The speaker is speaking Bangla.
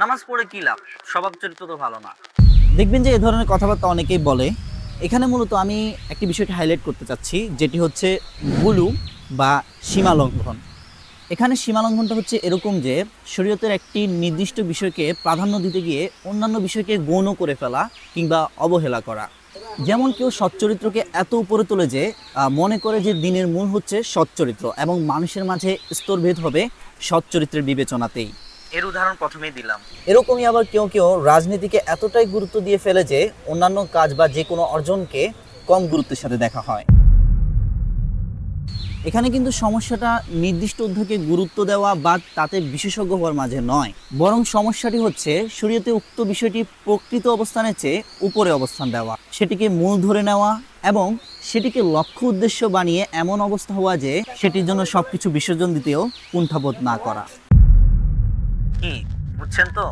নামাজ পড়ে কি লাভ? স্বভাব চরিত্র তো ভালো না। দেখবেন যে এ ধরনের কথাবার্তা অনেকেই বলে। এখানে মূলত আমি একটি বিষয়কে হাইলাইট করতে চাচ্ছি, যেটি হচ্ছে গুলু বা সীমা লঙ্ঘন। এখানে সীমা লঙ্ঘনটা হচ্ছে এরকম যে, শরীয়তের একটি নির্দিষ্ট বিষয়কে প্রাধান্য দিতে গিয়ে অন্যান্য বিষয়কে গৌণ করে ফেলা কিংবা অবহেলা করা। যেমন কেউ সচ্চরিত্রকে এত উপরে তোলে যে মনে করে যে দিনের মূল হচ্ছে সচ্চরিত্র এবং মানুষের মাঝে স্তরভেদ হবে সচ্চরিত্রের বিবেচনাতেই। এর উদাহরণ প্রথমেই দিলাম। এরকমই আবার কেউ কেউ রাজনীতিকে এতটাই গুরুত্ব দিয়ে ফেলে যে অন্যান্য কাজ বা যে কোনো অর্জনকে কম গুরুত্বের সাথে দেখা হয়। এখানে কিন্তু সমস্যাটা নির্দিষ্ট অধ্যকে গুরুত্ব দেওয়া বা তাতে বিশেষজ্ঞ হওয়ার মাঝে নয়। বরং সমস্যাটি হচ্ছে শরীয়তে উক্ত বিষয়টি প্রকৃত অবস্থানের চেয়ে উপরে অবস্থান দেওয়া। সেটিকে মূল ধরে নেওয়া এবং সেটিকে লক্ষ্য উদ্দেশ্য বানিয়ে এমন অবস্থা হওয়া যে সেটির জন্য সবকিছু বিসর্জন দিতেও কুণ্ঠাবোধ না করা। কি বুঝছেন তো